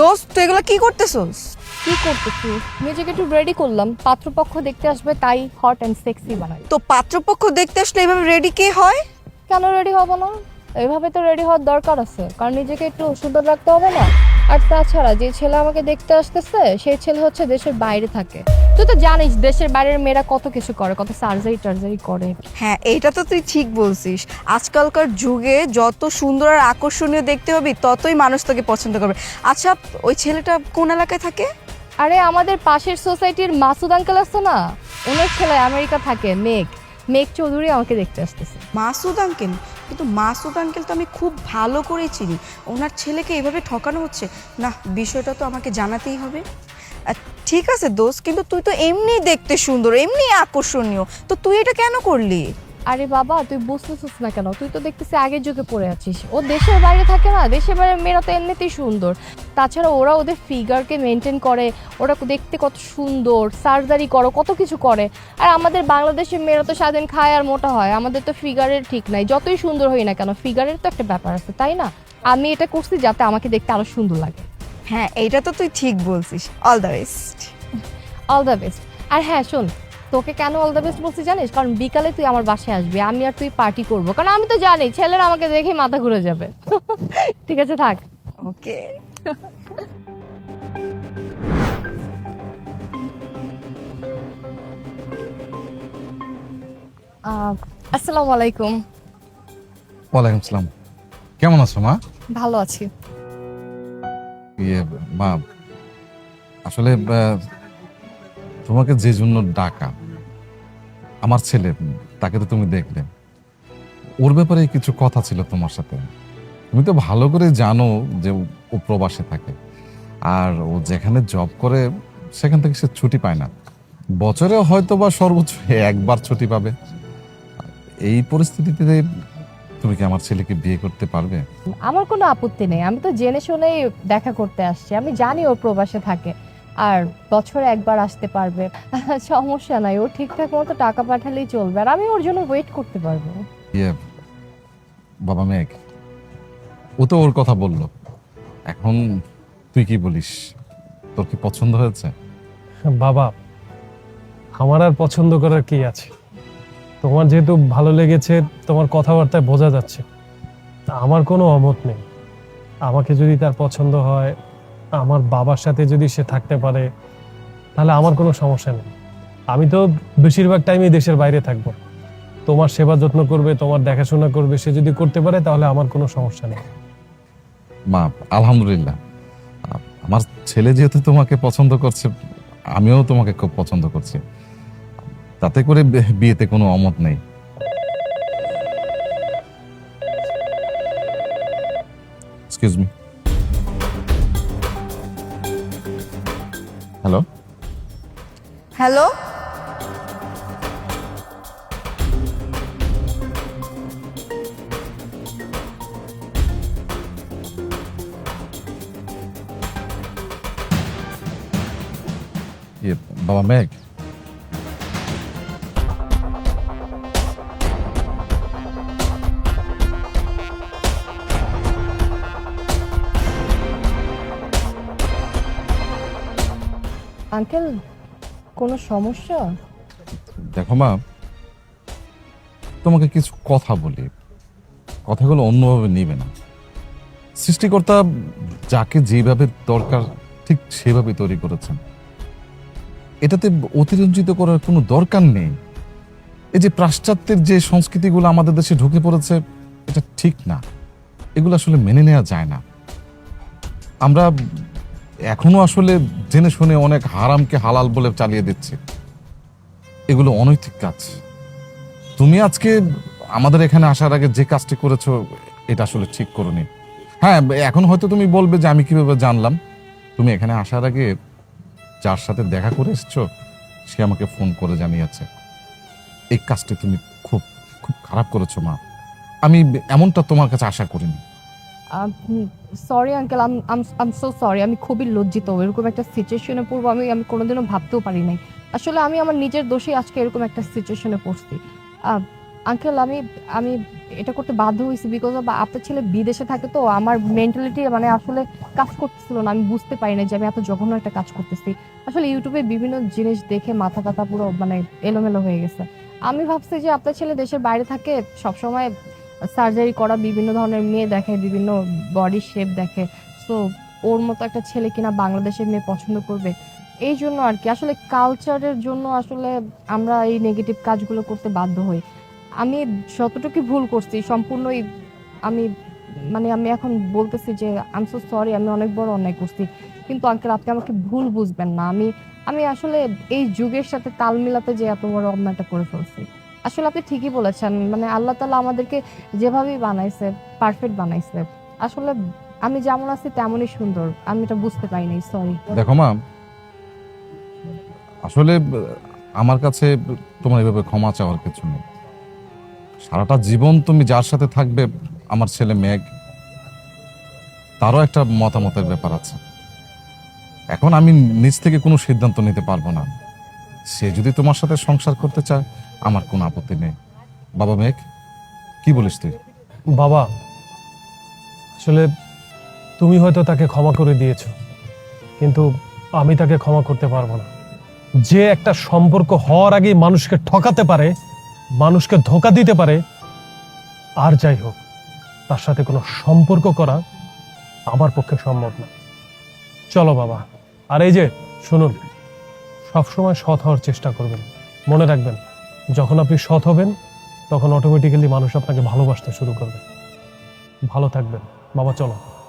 দোস্ত তুই এগুলো কি করতেছস? কি করতেছি? নিজেকে একটু রেডি করলাম। পাত্রপক্ষ দেখতে আসবে তাই হট অ্যান্ড সেক্সি বানাই। তো পাত্রপক্ষ দেখতে আসলে এভাবে রেডি কে হয়? কেন রেডি হব না? এইভাবে তো রেডি হওয়ার দরকার আছে। কারণ নিজেকে একটু সুন্দর রাখতে হবে না। আর তাছাড়া যে ছেলে আমাকে দেখতে আসতেছে সেই ছেলে হচ্ছে দেশের বাইরে থাকে। তুই তো জানিস দেশের বাইরের মেয়েরা কত কিছু করে কত সার্জারি টার্জারি করে। হ্যাঁ এইটা তো তুই ঠিক বলছিস। আজকালকার যুগে যত সুন্দর আর আকর্ষণীয় দেখতে পাবি ততই মানুষ তোকে পছন্দ করবে। আচ্ছা ওই ছেলেটা কোন এলাকায় থাকে? আরে আমাদের পাশের সোসাইটির মাসুদ আঙ্কেল আছে না? ওনার ছেলে আমেরিকা থাকে মেঘ। মেঘ চৌধুরী আমাকে দেখতে আসতেছে। মাসুদ আঙ্কেল কিন্তু মাসুদ আঙ্কেল তো আমি খুব ভালো করেই চিনি। ওনার ছেলেকে এভাবে ঠকানো হচ্ছে? না বিষয়টা তো আমাকে জানাতেই হবে। ঠিক আছে দোস্ত, কিন্তু তুই তো এমনি দেখতে সুন্দর এমনি আকর্ষণীয়। তো তুই এটা কেন করলি? আরে বাবা, তুই বুঝতেছিস না কেন? তুই তো দেখতেছি আগের যুগে পড়ে আছিস। ও দেশের বাইরে থাকে না, দেশের বাইরে মেয়েরা তো এমনিতেই সুন্দর। তাছাড়া ওরা ওদের ফিগারকে মেনটেন করে, ওরা দেখতে কত সুন্দর সার্জারি করো, কত কিছু করে। আর আমাদের বাংলাদেশের মেয়েরা তো স্বাধীন খায় আর মোটা হয়, আমাদের তো ফিগারের ঠিক নাই। যতই সুন্দর হই না কেন ফিগারের তো একটা ব্যাপার আছে, তাই না? আমি এটা করছি যাতে আমাকে দেখতে আরও সুন্দর লাগে। হ্যাঁ এইটা তো তুই ঠিক বলছিস। All the best all the best আর হ্যাঁ শোন তোকে কেন অল দ্য বেস্ট বলছি জানিস? কারণ বিকালে তুই আমার বাসায় আসবি আমি আর তুই পার্টি করব। কারণ আমি তো জানি ছেলেরা আমাকে দেখে মাথা ঘুরে যাবে। ঠিক আছে থাক। ওকে আহ, আসসালামু আলাইকুম। ওয়ালাইকুম আসসালাম কেমন আছো মা? ভালো আছি। ইয়ে মা আসলে তোমাকে যে জন্য ডাকা, আমার ছেলে, তাকে তো তুমি দেখলে। ওর ব্যাপারে কিছু কথা ছিল তোমার সাথে। তুমি তো ভালো করে জানো যে ও প্রবাসে থাকে। আর ও যেখানে জব করে, সেখান থেকে সে ছুটি পায় না। বছরে হয়তো বা সর্বোচ্চ একবার ছুটি পাবে। এই পরিস্থিতিতে তুমি কি আমার ছেলেকে বিয়ে করতে পারবে? আমার কোনো আপত্তি নেই। আমি তো জেনে শুনেই দেখা করতে আসছি। আমি জানি ও প্রবাসে থাকে আর বছরে একবার আসতে পারবে। সমস্যা নাই ও ঠিকঠাক মতো টাকা পাঠালেই চলবে আর আমি ওর জন্য ওয়েট করতে পারব। ইয়ে বাবা মেঘ ও তো ওর কথা বলল। এখন তুই কি বলিস? তোর কি পছন্দ হয়েছে? বাবা আমার আর পছন্দ করার কি আছে? তোমার যেহেতু ভালো লেগেছে, তোমার কথাবার্তায় বোঝা যাচ্ছে। আমার কোনো অমত নেই। আমাকে যদি তার পছন্দ হয়, আমার বাবার সাথে যদি সে থাকতে পারে, তাহলে আমার কোনো সমস্যা নেই। আমি তো বেশিরভাগ টাইমই দেশের বাইরে থাকব। তোমার সেবা যত্ন করবে, তোমার দেখাশোনা করবে, সে যদি করতে পারে, তাহলে আমার কোনো সমস্যা নেই। মা, আলহামদুলিল্লাহ। আমার ছেলে যেহেতু তোমাকে পছন্দ করছে, আমিও তোমাকে খুব পছন্দ করছি। তাতে করে বিয়েতে কোনো অমত নেই। এক্সকিউজ মি হ্যালো হ্যালো বাবা মেঘ আঙ্কেল, কোনো সমস্যা? দেখো মা, তোমাকে কিছু কথা বলি। কথাগুলো অন্যভাবে নিবে না। সৃষ্টিকর্তা যাকে যেভাবে দরকার, ঠিক সেভাবে তৈরি করেছেন। এটাতে অতিরঞ্জিত করার কোনো দরকার নেই। এই যে পাশ্চাত্যের যে সংস্কৃতিগুলো আমাদের দেশে ঢুকে পড়েছে, এটা ঠিক না। এগুলো আসলে মেনে নেওয়া যায় না। আমরা এখনও আসলে জেনে শুনে অনেক হারামকে হালাল বলে চালিয়ে দিচ্ছে। এগুলো অনৈতিক কাজ। তুমি আজকে আমাদের এখানে আসার আগে যে কাজটি করেছ, এটা আসলে ঠিক করনি। হ্যাঁ এখন হয়তো তুমি বলবে যে আমি কীভাবে জানলাম। তুমি এখানে আসার আগে যার সাথে দেখা করে এসছো, সে আমাকে ফোন করে জানিয়েছে। এই কাজটি তুমি খুব খুব খারাপ করেছ মা। আমি এমনটা তোমার কাছে আশা করিনি। Sorry uncle I'm so sorry আমি খুবই লজ্জিত। এরকম একটা সিচুয়েশনে পড়ব আমি আমি কোনোদিনও ভাবতেও পারি নাই। আসলে আমি আমার নিজের দোষে আজকে এরকম একটা সিচুয়েশনে পড়ছি। আঙ্কেল আমি আমি এটা করতে বাধ্য হয়েছি বিকজ অফ আপনার ছেলে বিদেশে থাকে তো, আমার মেন্টালিটি মানে আসলে কাজ করতেছিল না। আমি বুঝতে পারি না যে আমি এত জঘন্য একটা কাজ করতেছি। আসলে ইউটিউবে বিভিন্ন জিনিস দেখে মাথা টাথা পুরো মানে এলোমেলো হয়ে গেছে। আমি ভাবছি যে আপনার ছেলে দেশের বাইরে থাকে, সবসময় সার্জারি করা, বিভিন্ন ধরনের মেয়ে দেখে, বিভিন্ন বডি শেপ দেখে। সো ওর মতো একটা ছেলে কিনা বাংলাদেশের মেয়ে পছন্দ করবে, এই জন্য আর কি। আসলে কালচারের জন্য আসলে আমরা এই নেগেটিভ কাজগুলো করতে বাধ্য হই। আমি যতটুকু ভুল করছি, সম্পূর্ণই আমি মানে আমি এখন বলতেছি যে আই সো সরি আমি অনেক বড় অন্যায় করছি। কিন্তু আঙ্কেল আপনি আমাকে ভুল বুঝবেন না। আমি আমি আসলে এই যুগের সাথে তাল মিলাতে যে এত বড় অন্যায়টা করে ফেলছি। আসলে আপনি ঠিকই বলেছেন। মানে আল্লাহ তালা আমাদেরকে যেভাবেই বানাইছে পারফেক্ট বানাইছে। আসলে আমি যেমন আছি তেমনই সুন্দর। আমি এটা বুঝতে পারিনি সরি দেখো মা, আসলে আমার কাছে তোমার এভাবে ক্ষমা চাওয়ার কিছু নেই। সারাটা জীবন তুমি যার সাথে থাকবে, আমার ছেলে মেঘ, তারও একটা মতামতের ব্যাপার আছে। এখন আমি নিজ থেকে কোনো সিদ্ধান্ত নিতে পারব না। সে যদি তোমার সাথে সংসার করতে চায়, আমার কোনো আপত্তি নেই। বাবা মেঘ, কি বলিস তুই? বাবা, আসলে তুমি হয়তো তাকে ক্ষমা করে দিয়েছ, কিন্তু আমি তাকে ক্ষমা করতে পারব না। যে একটা সম্পর্ক হওয়ার আগেই মানুষকে ঠকাতে পারে, মানুষকে ধোকা দিতে পারে, আর যাই হোক, তার সাথে কোনো সম্পর্ক করা আমার পক্ষে সম্ভব না। চলো বাবা, আর এই যে, শুনুন। সবসময় সৎ হওয়ার চেষ্টা করবেন। মনে রাখবেন, যখন আপনি সৎ হবেন, তখন অটোমেটিক্যালি মানুষ আপনাকে ভালোবাসতে শুরু করবে। ভালো থাকবেন। বাবা চলো।